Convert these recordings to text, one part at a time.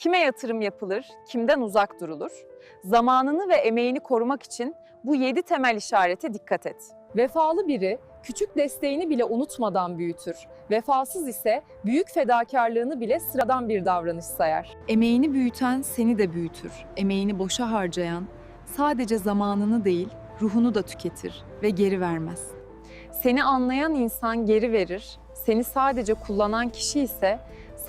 Kime yatırım yapılır, kimden uzak durulur? Zamanını ve emeğini korumak için bu yedi temel işarete dikkat et. Vefalı biri küçük desteğini bile unutmadan büyütür. Vefasız ise büyük fedakarlığını bile sıradan bir davranış sayar. Emeğini büyüten seni de büyütür. Emeğini boşa harcayan sadece zamanını değil, ruhunu da tüketir ve geri vermez. Seni anlayan insan geri verir. Seni sadece kullanan kişi ise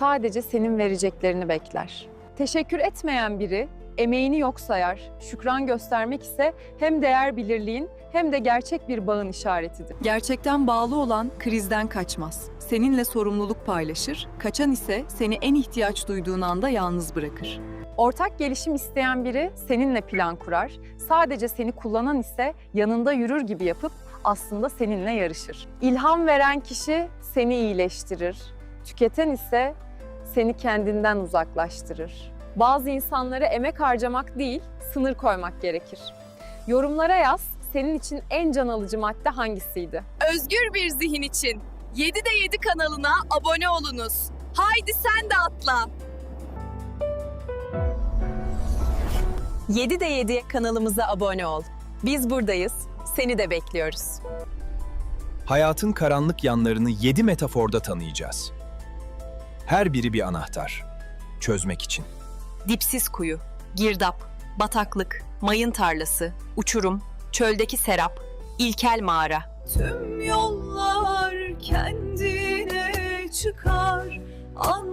sadece senin vereceklerini bekler. Teşekkür etmeyen biri emeğini yok sayar. Şükran göstermek ise hem değer bilirliğin hem de gerçek bir bağın işaretidir. Gerçekten bağlı olan krizden kaçmaz. Seninle sorumluluk paylaşır, kaçan ise seni en ihtiyaç duyduğun anda yalnız bırakır. Ortak gelişim isteyen biri seninle plan kurar. Sadece seni kullanan ise yanında yürür gibi yapıp aslında seninle yarışır. İlham veren kişi seni iyileştirir. Tüketen ise seni kendinden uzaklaştırır. Bazı insanlara emek harcamak değil, sınır koymak gerekir. Yorumlara yaz, senin için en can alıcı madde hangisiydi? Özgür bir zihin için 7'de 7 kanalına abone olunuz. Haydi sen de atla. 7'de 7 kanalımıza abone ol. Biz buradayız. Seni de bekliyoruz. Hayatın karanlık yanlarını yedi metaforda tanıyacağız. Her biri bir anahtar. Çözmek için. Dipsiz kuyu, girdap, bataklık, mayın tarlası, uçurum, çöldeki serap, ilkel mağara. Tüm yollar kendine çıkar anladığın